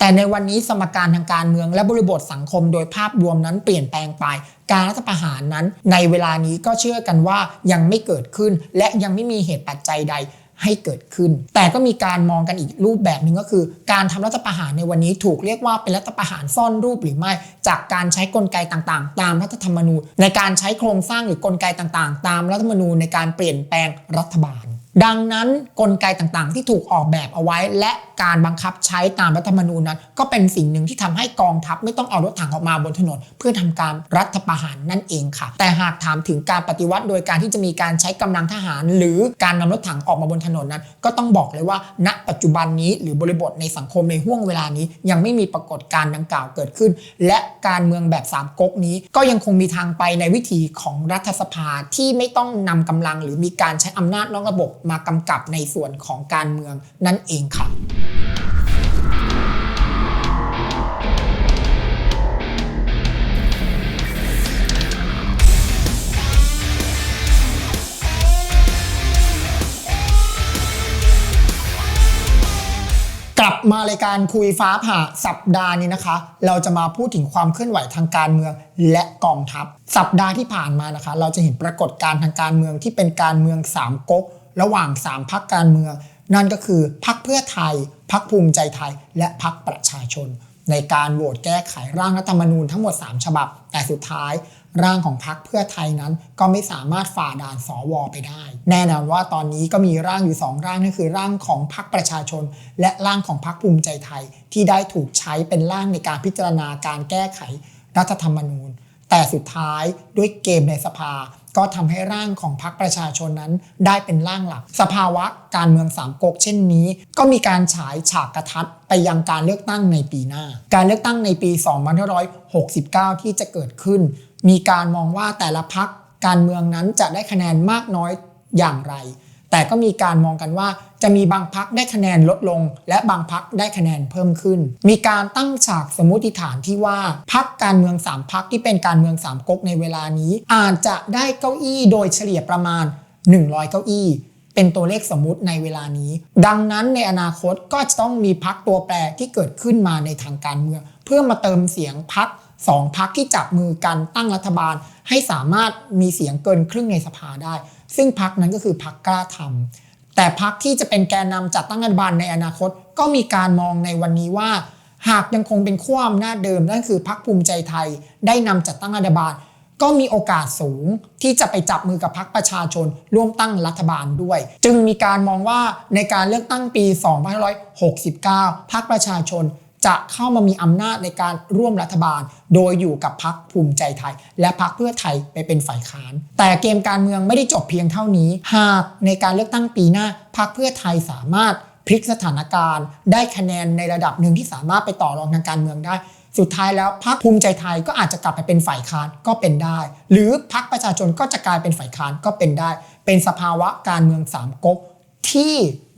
แต่ในวันนี้สมการทางการเมืองและบริบทสังคมโดยภาพรวมนั้นเปลี่ยนแปลงไป การรัฐประหารนั้น ในเวลานี้ก็เชื่อกันว่ายังไม่เกิดขึ้น และยังไม่มีเหตุปัจจัยใดให้เกิดขึ้น แต่ก็มีการมองกันอีกรูปแบบหนึ่งก็คือ การทำรัฐประหารในวันนี้ถูกเรียกว่าเป็นรัฐประหารซ่อนรูปหรือไม่ จากการใช้กลไกต่างๆ ตามรัฐธรรมนูญ ในการใช้โครงสร้างหรือกลไกต่างๆ ตามรัฐธรรมนูญในการเปลี่ยนแปลงรัฐบาล ดังนั้นกลไกต่างๆ ที่ถูกออกแบบเอาไว้ และการบังคับใช้ตามรัฐธรรมนูญนั้น ก็เป็นสิ่งหนึ่งที่ทำให้กองทัพไม่ต้องเอารถถังออกมาบนถนน เพื่อทำการรัฐประหารนั่นเองค่ะ แต่หากถามถึงการปฏิวัติโดยการที่จะมีการใช้กำลังทหาร หรือการนำรถถังออกมาบนถนนนั้น ก็ต้องบอกเลยว่า ณปัจจุบันนี้หรือบริบทในสังคมในห่วงเวลานี้ ยังไม่มีปรากฏการณ์ดังกล่าวเกิดขึ้น และการเมืองแบบสามก๊กนี้ ก็ยังคงมีทางไปในวิธีของรัฐสภาที่ไม่ต้องนำกำลัง หรือมีการใช้อำนาจนอกระบบมากำกับในส่วนของการเมืองนั่นเองค่ะกลับมารายการคุยฟ้าผ่าสัปดาห์นี้นะคะ เราจะมาพูดถึงความเคลื่อนไหวทางการเมืองและกองทัพ สัปดาห์ที่ผ่านมานะคะ เราจะเห็นปรากฏการณ์ทางการเมืองที่เป็นการเมืองสามก๊ก ระหว่างสามพักการเมือง นั่นก็คือพักเพื่อไทยพักภูมิใจไทย และพักประชาชน ในการโหวตแก้ไขร่างรัฐธรรมนูญทั้งหมด 3 ฉบับ แต่สุดท้ายร่างของพักเพื่อไทยนั้นก็ไม่สามารถฝ่าด่านสวไปได้ แน่นอนว่าตอนนี้ก็มีร่างอยู่ 2 ร่างนั่นคือร่างของพักประชาชน และร่างของพักภูมิใจไทย ที่ได้ถูกใช้เป็นร่างในการพิจารณาการแก้ไขรัฐธรรมนูญ แต่สุดท้ายด้วยเกมในสภา ก็ทำให้ร่างของพรรคประชาชนนั้น ได้เป็นร่างหลัก สภาวะการเมืองสามก๊กเช่นนี้ ก็มีการฉายฉากกระทัดไปยังการเลือกตั้งในปีหน้า การเลือกตั้งในปี 2569 ที่จะเกิดขึ้น มีการมองว่าแต่ละพรรคการเมืองนั้นจะได้คะแนนมากน้อยอย่างไร แต่ก็มีการมองกันว่าจะมีบางพักได้คะแนนลดลง และบางพักได้คะแนนเพิ่มขึ้น มีการตั้งฉากสมมติฐานที่ว่าพักการเมืองสามพักที่เป็นการเมืองสามก๊กในเวลานี้ อาจจะได้เก้าอี้โดยเฉลี่ยประมาณ 100 เก้าอี้ เป็นตัวเลขสมมุติในเวลานี้ ดังนั้นในอนาคตก็จะต้องมีพักตัวแปรที่เกิดขึ้นมาในทางการเมือง เพื่อมาเติมเสียงพักสองพักที่จับมือกันตั้งรัฐบาล ให้สามารถมีเสียงเกินครึ่งในสภาได้ ซึ่งพักนั้นก็คือพักกล้าทำแต่พักที่จะเป็นแกนนำจัดตั้งรัฐบาลในอนาคต ก็มีการมองในวันนี้ว่า หากยังคงเป็นขั้วอำนาจเดิมนั่นคือพักภูมิใจไทย ได้นำจัดตั้งรัฐบาล ก็มีโอกาสสูงที่จะไปจับมือกับพักประชาชนร่วมตั้งรัฐบาลด้วย จึงมีการมองว่าในการเลือกตั้งปี 2569พักประชาชน จะเข้ามามีอำนาจในการร่วมรัฐบาล โดยอยู่กับพักภูมิใจไทย และพักเพื่อไทยไปเป็นฝ่ายค้าน แต่เกมการเมืองไม่ได้จบเพียงเท่านี้ หากในการเลือกตั้งปีหน้าพักเพื่อไทยสามารถพลิกสถานการณ์ ได้คะแนนในระดับหนึ่งที่สามารถไปต่อรองทางการเมืองได้ สุดท้ายแล้วพักภูมิใจไทยก็อาจจะกลับไปเป็นฝ่ายค้านก็เป็นได้ หรือพักประชาชนก็จะกลายเป็นฝ่ายค้านก็เป็นได้ เป็นสภาวะการเมืองสามก๊กที่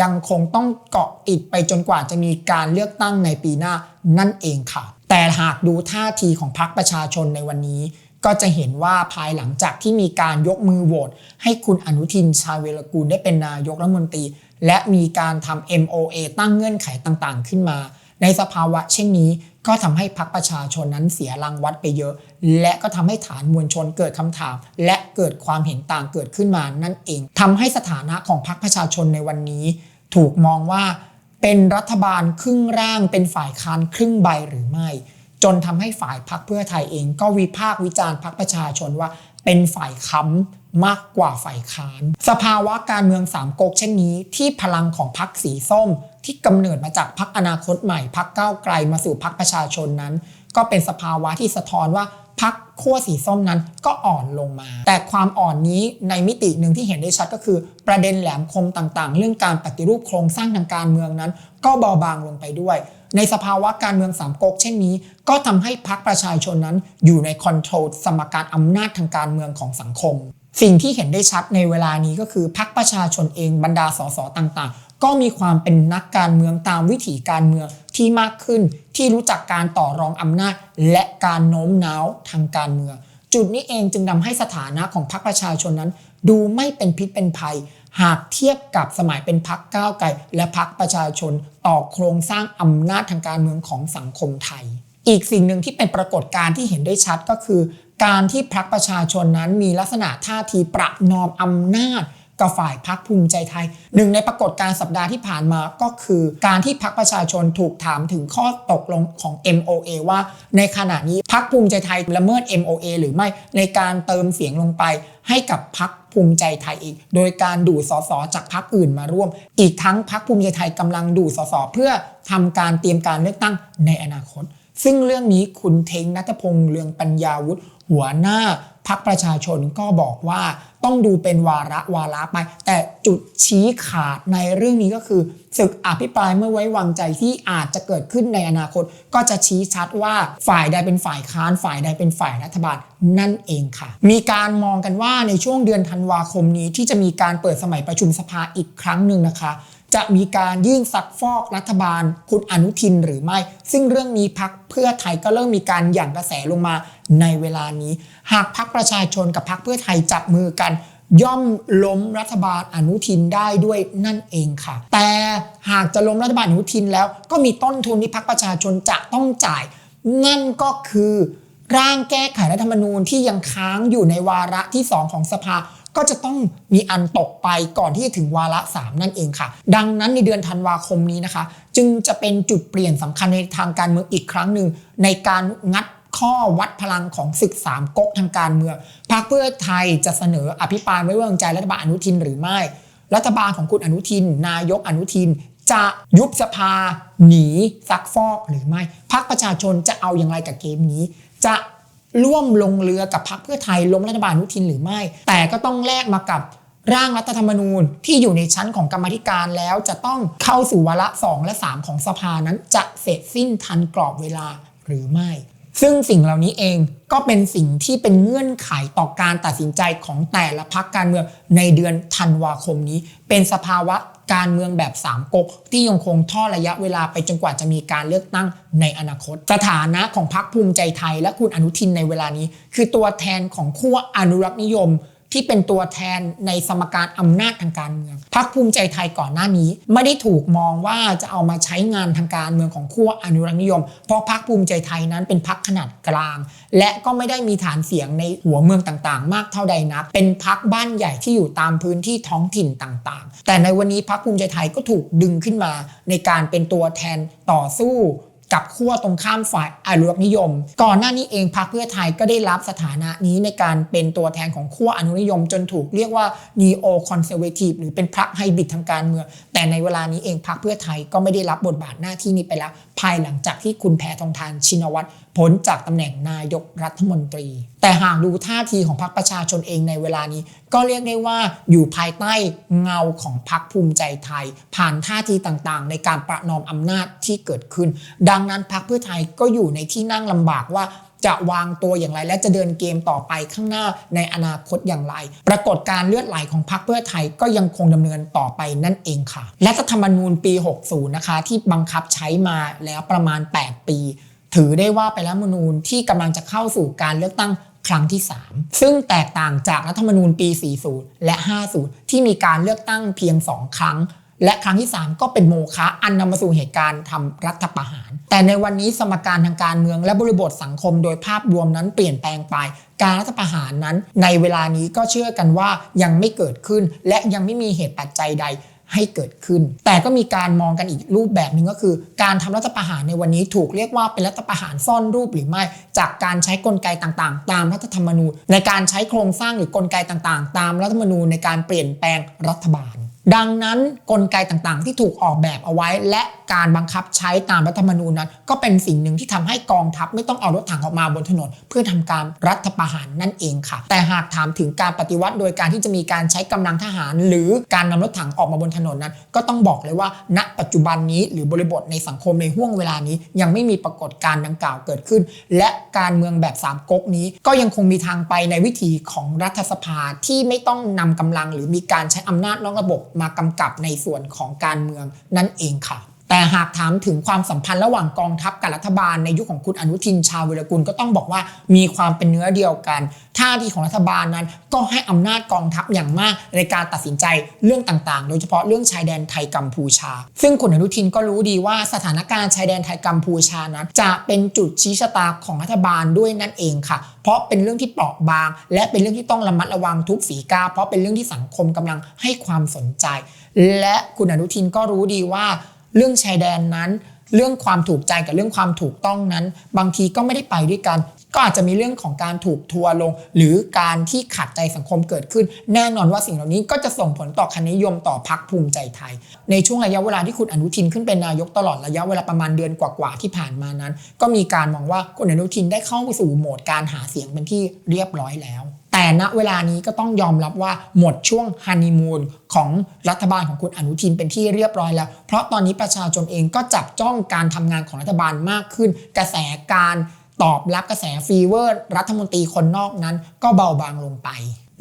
ยังคงต้องเกาะติดไปจนกว่าจะมีการเลือกตั้งในปีหน้านั่นเองค่ะ แต่หากดูท่าทีของพรรคประชาชนในวันนี้ ก็จะเห็นว่าภายหลังจากที่มีการยกมือโหวตให้คุณอนุทินชาเวลกูลได้เป็นนายกรัฐมนตรี และมีการทำ MOA ตั้งเงื่อนไขต่างๆ ขึ้นมา ในสภาวะเช่นนี้ ก็ทำให้พรรคประชาชนนั้นเสียรางวัดไปเยอะ และก็ทำให้ฐานมวลชนเกิดคำถาม และเกิดความเห็นต่างเกิดขึ้นมานั่นเองทำให้สถานะของพรรคประชาชนในวันนี้ ถูกมองว่าเป็นรัฐบาลครึ่งร่างเป็นฝ่ายค้านครึ่งใบหรือไม่ จนทำให้ฝ่ายพรรคเพื่อไทยเอง ก็วิพากษ์วิจารณ์พรรคประชาชนว่าเป็นฝ่ายค้ำ มากกว่าฝ่ายค้าน สภาวะการเมืองสามก๊กเช่นนี้ ที่พลังของพรรคสีส้ม ที่กำเนิดมาจากพรรคอนาคตใหม่พรรคก้าวไกลมาสู่พรรคประชาชนนั้น ก็เป็นสภาวะที่สะท้อนว่าพรรคขั้วสีส้มนั้นก็อ่อนลงมา แต่ความอ่อนนี้ในมิติหนึ่งที่เห็นได้ชัดก็คือ ประเด็นแหลมคมต่างๆ เรื่องการปฏิรูปโครงสร้างทางการเมืองนั้น ก็เบาบางลงไปด้วย ในสภาวะการเมืองสามก๊กเช่นนี้ ก็ทำให้พรรคประชาชนนั้นอยู่ในคอนโทรลสมการอำนาจทางการเมืองของสังคม สิ่งที่เห็นได้ชัดในเวลานี้ก็คือพรรคประชาชนเองบรรดาสสต่างๆ ก็มีความเป็นนักการเมืองตามวิถีการเมืองที่มากขึ้น ที่รู้จักการต่อรองอำนาจ และการโน้มน้าวทางการเมือง จุดนี้เองจึงทำให้สถานะของพรรคประชาชนนั้น ดูไม่เป็นพิษเป็นภัย หากเทียบกับสมัยเป็นพักก้าวไกลและพักประชาชนต่อโครงสร้างอำนาจทางการเมืองของสังคมไทย อีกสิ่งหนึ่งที่เป็นปรากฏการณ์ที่เห็นได้ชัดก็คือ การที่พรรคประชาชนนั้นมีลักษณะท่าทีประนอมอำนาจกับฝ่ายพักภูมิใจไทย หนึ่งในปรากฏการณ์สัปดาห์ที่ผ่านมาก็คือ การที่พักประชาชนถูกถามถึงข้อตกลงของ MOA ว่า ในขณะนี้พักภูมิใจไทยละเมิด MOA หรือไม่ในการเติมเสียงลงไปให้กับพักภูมิใจไทยอีก โดยการดูดสสจากพักอื่นมาร่วม อีกทั้งพักภูมิใจไทยกำลังดูดสสเพื่อทำการเตรียมการเลือกตั้งในอนาคต ซึ่งเรื่องนี้คุณเทงนัทพงษ์เลืองปัญญาวุฒิหัวหน้าพักประชาชนก็บอกว่าต้องดูเป็นวาระวาระไป แต่จุดชี้ขาดในเรื่องนี้ก็คือศึกอภิปรายเมื่อไว้วางใจที่อาจจะเกิดขึ้นในอนาคต ก็จะชี้ชัดว่าฝ่ายใดเป็นฝ่ายค้านฝ่ายใดเป็นฝ่ายรัฐบาลนั่นเองค่ะ มีการมองกันว่าในช่วงเดือนธันวาคมนี้ที่จะมีการเปิดสมัยประชุมสภาอีกครั้งหนึ่งนะคะ จะมีการยื่นซักฟอกรัฐบาลคุณอนุทินหรือไม่ ซึ่งเรื่องนี้พักเพื่อไทยก็เริ่มมีการหยั่งกระแสลงมาในเวลานี้ หากพักประชาชนกับพักเพื่อไทยจับมือกัน ย่อมล้มรัฐบาลอนุทินได้ด้วยนั่นเองค่ะ แต่หากจะล้มรัฐบาลอนุทินแล้ว ก็มีต้นทุนที่พักประชาชนจะต้องจ่าย นั่นก็คือร่างแก้ไขรัฐธรรมนูญที่ยังค้างอยู่ในวาระที่ 2 ของสภา ก็จะต้องมีอันตกไปก่อนที่จะถึงวาระ 3 นั่นเองค่ะ ดังนั้นในเดือนธันวาคมนี้นะคะ จึงจะเป็นจุดเปลี่ยนสำคัญในทางการเมืองอีกครั้งหนึ่งในการงัดข้อวัดพลังของศึกสามก๊กทางการเมืองพรรคเพื่อไทยจะเสนออภิปรายไม่ไว้วางใจรัฐบาลอนุทินหรือไม่ รัฐบาลของคุณอนุทิน นายกอนุทินจะยุบสภาหนีซักฟอกหรือไม่พรรคประชาชนจะเอาอย่างไรกับเกมนี้ จะ ร่วมลงเรือกับพรรคเพื่อไทยล้มรัฐบาลนุทินหรือไม่ แต่ก็ต้องแลกมากับร่างรัฐธรรมนูญที่อยู่ในชั้นของกรรมธิการแล้วจะต้องเข้าสู่วาระ 2 และ 3 ของสภานั้นจะเสร็จสิ้นทันกรอบเวลาหรือไม่ ซึ่งสิ่งเหล่านี้เองก็เป็นสิ่งที่เป็นเงื่อนไขต่อการตัดสินใจของแต่ละพักการเมืองในเดือนธันวาคมนี้ เป็นสภาวะ การเมืองแบบสามก๊กที่ยังคงท่อระยะเวลาไปจนกว่าจะมีการเลือกตั้งในอนาคต สถานะของพรรคภูมิใจไทย และคุณอนุทินในเวลานี้ คือตัวแทนของขั้วอนุรักษ์นิยม ที่เป็นตัวแทนในสมการอำนาจทางการเมืองพรรคภูมิใจไทยก่อนหน้านี้ ไม่ได้ถูกมองว่าจะเอามาใช้งานทางการเมืองของขั้วอนุรักษนิยม เพราะพรรคภูมิใจไทยนั้นเป็นพรรคขนาดกลาง และก็ไม่ได้มีฐานเสียงในหัวเมืองต่างๆ มากเท่าใดนัก เป็นพรรคบ้านใหญ่ที่อยู่ตามพื้นที่ท้องถิ่นต่างๆ แต่ในวันนี้พรรคภูมิใจไทยก็ถูกดึงขึ้นมา ในการเป็นตัวแทนต่อสู้ กับขั้วตรงข้ามฝ่ายอนุรักษนิยม ก่อนหน้านี้เองพรรคเพื่อไทยก็ได้รับสถานะนี้ในการเป็นตัวแทนของขั้วอนุรักษนิยม จนถูกเรียกว่า neo conservative หรือเป็นพรรคไฮบริดทางการเมือง แต่ในเวลานี้เองพรรคเพื่อไทยก็ไม่ได้รับบทบาทหน้าที่นี้ไปแล้ว ภายหลังจากที่คุณแพทองทานชินวัตรพ้นจากตำแหน่งนายกรัฐมนตรี แต่หากดูท่าทีของพรรคประชาชนเองในเวลานี้ ก็เรียกได้ว่าอยู่ภายใต้เงาของพรรคภูมิใจไทย ผ่านท่าทีต่างๆ ในการประนอมอำนาจที่เกิดขึ้น ดังนั้นพรรคเพื่อไทยก็อยู่ในที่นั่งลำบากว่า จะวางตัวอย่างไร และจะเดินเกมต่อไปข้างหน้าในอนาคตอย่างไร ปรากฏการเลือดไหลของพรรคเพื่อไทยก็ยังคงดำเนินต่อไปนั่นเองค่ะและรัฐธรรมนูญปี 60 นะคะ ที่บังคับใช้มาแล้วประมาณ 8 ปี ถือได้ว่าเป็นรัฐธรรมนูญที่กำลังจะเข้าสู่การเลือกตั้งครั้งที่ 3 ซึ่งแตกต่างจากรัฐธรรมนูญปี 40 และ 50 ที่มีการเลือกตั้งเพียง 2 ครั้ง และครั้งที่ 3 ก็เป็นโมฆะอันนำมาสู่เหตุการณ์ทำรัฐประหาร แต่ในวันนี้สมการทางการเมืองและบริบทสังคมโดยภาพรวมนั้นเปลี่ยนแปลงไป การรัฐประหารนั้น ในเวลานี้ก็เชื่อกันว่ายังไม่เกิดขึ้น และยังไม่มีเหตุปัจจัยใดให้เกิดขึ้น แต่ก็มีการมองกันอีกรูปแบบหนึ่งก็คือ การทำรัฐประหารในวันนี้ถูกเรียกว่าเป็นรัฐประหารซ่อนรูปหรือไม่ จากการใช้กลไกต่างๆ ตามรัฐธรรมนูญ ในการใช้โครงสร้างหรือกลไกต่างๆ ตามรัฐธรรมนูญในการเปลี่ยนแปลงรัฐบาล ดังนั้นกลไกต่างๆ ที่ถูกออกแบบเอาไว้ และ การบังคับใช้ตามรัฐธรรมนูญนั้น ก็เป็นสิ่งหนึ่งที่ทำให้กองทัพไม่ต้องเอารถถังออกมาบนถนน เพื่อทำการรัฐประหารนั่นเองค่ะ แต่หากถามถึงการปฏิวัติโดยการที่จะมีการใช้กำลังทหาร หรือการนำรถถังออกมาบนถนนนั้น ก็ต้องบอกเลยว่า ณปัจจุบันนี้หรือบริบทในสังคมในห่วงเวลานี้ ยังไม่มีปรากฏการณ์ดังกล่าวเกิดขึ้น และการเมืองแบบสามก๊กนี้ ก็ยังคงมีทางไปในวิธีของรัฐสภาที่ไม่ต้องนำกำลัง หรือมีการใช้อำนาจนอกระบบมากำกับในส่วนของการเมืองนั่นเองค่ะ แต่หากถามถึงความสัมพันธ์ระหว่างกองทัพกับรัฐบาลในยุคของคุณอนุทินชาวิรกุลก็ต้องบอกว่ามีความเป็นเนื้อเดียวกันท่าทีของรัฐบาลนั้น ก็ให้อำนาจกองทัพอย่างมากในการตัดสินใจเรื่องต่างๆ โดยเฉพาะเรื่องชายแดนไทยกัมพูชา ซึ่งคุณอนุทินก็รู้ดีว่าสถานการณ์ชายแดนไทยกัมพูชานั้น จะเป็นจุดชี้ชะตาของรัฐบาลด้วยนั่นเองค่ะ เพราะเป็นเรื่องที่เปราะบาง และเป็นเรื่องที่ต้องระมัดระวังทุกฝีก้าเพราะเป็นเรื่องที่สังคมกำลังให้ความสนใจ และคุณอนุทินก็รู้ดีว่า เรื่องชายแดนนั้น เรื่องความถูกใจกับเรื่องความถูกต้องนั้น บางทีก็ไม่ได้ไปด้วยกัน ก็อาจจะมีเรื่องของการถูกทัวลง หรือการที่ขัดใจสังคมเกิดขึ้น แน่นอนว่าสิ่งเหล่านี้ก็จะส่งผลต่อคะนิยมต่อพักภูมิใจไทย ในช่วงระยะเวลาที่คุณอนุทินขึ้นเป็นนายกตลอดระยะเวลาประมาณเดือนกว่าๆที่ผ่านมานั้น ก็มีการมองว่าคุณอนุทินได้เข้าไปสู่โหมดการหาเสียงเป็นที่เรียบร้อยแล้ว แต่ณเวลานี้ก็ต้องยอมรับว่าหมดช่วงฮันนีมูนของรัฐบาลของคุณอนุทินเป็นที่เรียบร้อยแล้ว เพราะตอนนี้ประชาชนเองก็จับจ้องการทำงานของรัฐบาลมากขึ้น กระแสการตอบรับกระแสฟีเวอร์ รัฐมนตรีคนนอกนั้นก็เบาบางลงไป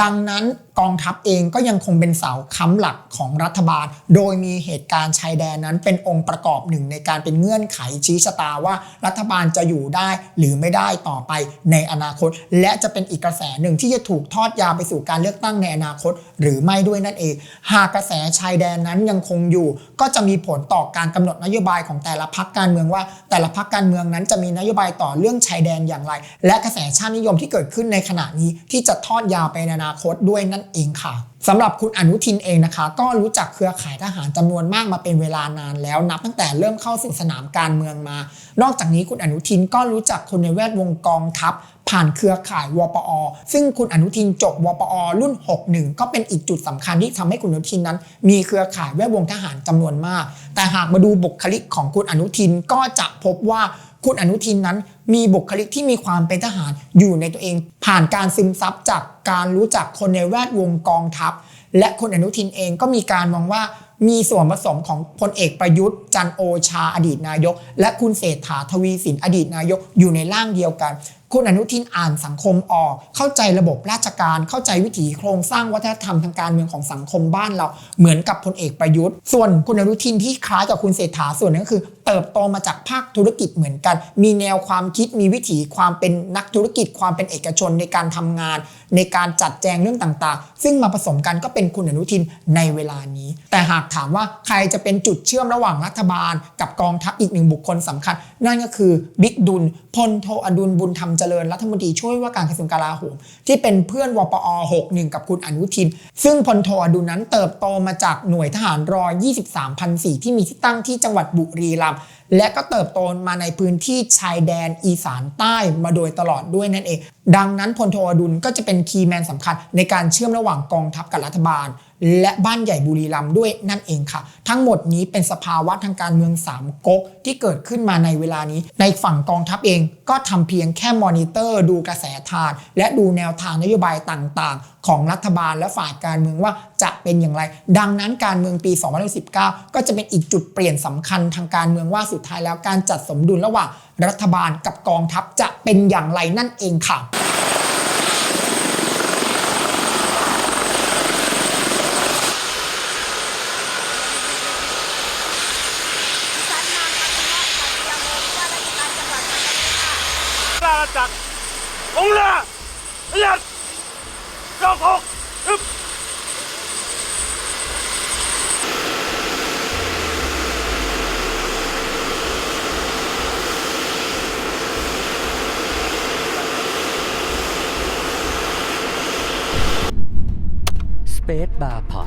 ดังนั้นกองทัพเองก็ยังคงเป็นเสาค้ำหลักของรัฐบาล โดยมีเหตุการณ์ชายแดนนั้นเป็นองค์ประกอบหนึ่งในการเป็นเงื่อนไขชี้ชะตาว่า รัฐบาลจะอยู่ได้หรือไม่ได้ต่อไปในอนาคต และจะเป็นอีกกระแสหนึ่งที่จะถูกทอดยาวไปสู่การเลือกตั้งในอนาคต หรือไม่ด้วยนั่นเอง หากกระแสชายแดนนั้นยังคงอยู่ ก็จะมีผลต่อการกำหนดนโยบายของแต่ละพรรคการเมืองว่า แต่ละพรรคการเมืองนั้นจะมีนโยบายต่อเรื่องชายแดนอย่างไร และกระแสชาตินิยมที่เกิดขึ้นในขณะนี้ที่จะทอดยาวไปในอนาคตด้วยนั่นเองค่ะสำหรับคุณอนุทินเองนะคะ ก็รู้จักเครือข่ายทหารจำนวนมากมาเป็นเวลานานแล้วนับตั้งแต่เริ่มเข้าสู่สนามการเมืองมา นอกจากนี้คุณอนุทินก็รู้จักคนในแวดวงกองทัพ ผ่านเครือข่ายวปอ ซึ่งคุณอนุทินจบวปอ รุ่น 61 ก็เป็นอีกจุดสำคัญที่ทำให้คุณอนุทินนั้น มีเครือข่ายแวดวงทหารจำนวนมาก แต่หากมาดูบุคลิกของคุณอนุทินก็จะพบว่า คุณอนุทินนั้นมีบุคลิกที่มีความเป็นทหารอยู่ในตัวเอง ผ่านการซึมซับจากการรู้จักคนในแวดวงกองทัพ และคุณอนุทินเองก็มีการมองว่า มีส่วนผสมของพลเอกประยุทธ์ จันโอชาอดีตนายก และคุณเศรษฐาทวีสินอดีตนายกอยู่ในร่างเดียวกัน คุณอนุทินอ่านสังคมออก เข้าใจระบบราชการ เข้าใจวิถีโครงสร้างวัฒนธรรมทางการเมืองของสังคมบ้านเรา เหมือนกับพลเอกประยุทธ์ ส่วนคุณอนุทินที่คล้ายกับคุณเศรษฐาส่วนนั้นก็คือ เติบโตมาจากภาคธุรกิจเหมือนกัน มีแนวความคิดมีวิถีความเป็นนักธุรกิจความเป็นเอกชนในการทำงาน ในการจัดแจงเรื่องต่างๆ ซึ่งมาผสมกันก็เป็นคุณอนุทินในเวลานี้ แต่หากถามว่าใครจะเป็นจุดเชื่อมระหว่างรัฐบาล กับกองทัพอีกหนึ่งบุคคลสำคัญ นั่นก็คือบิ๊กดุลพลโทอดุลบุญธรรมเจริญรัฐมนตรีช่วยว่าการกระทรวงกลาโหมที่เป็นเพื่อนวปอ61 กับคุณอนุทิน ซึ่งพลโทอดุลนั้นเติบโตมาจากหน่วยทหารรอ23,004ที่มีที่ตั้งที่จังหวัดบุรีรัมย์ และก็เติบโตมาในพื้นที่ชายแดนอีสานใต้มาโดยตลอดด้วยนั่นเอง ดังนั้นพลโทอดุลก็จะเป็นคีย์แมนสำคัญในการเชื่อมระหว่างกองทัพกับรัฐบาล และบ้านใหญ่บุรีรัมย์ด้วยนั่นเองค่ะ ทั้งหมดนี้เป็นสภาวะทางการเมืองสามก๊กที่เกิดขึ้นมาในเวลานี้ ในฝั่งกองทัพเองก็ทำเพียงแค่มอนิเตอร์ ดูกระแสทาน และดูแนวทางนโยบายต่างๆของรัฐบาลและฝ่ายการเมืองว่าจะเป็นอย่างไร ดังนั้นการเมืองปี 2019 ก็จะเป็นอีกจุดเปลี่ยนสำคัญทางการเมืองว่าสุดท้ายแล้วการจัดสมดุลระหว่างรัฐบาลกับกองทัพจะเป็นอย่างไรนั่นเองค่ะ ดิฉันนางพัฒนาปัตยาโมว่าราชการจังหวัดปัตตานีค่ะ ราจักรองค์ละพยัดรอกหกฮึบ Space Bar Pod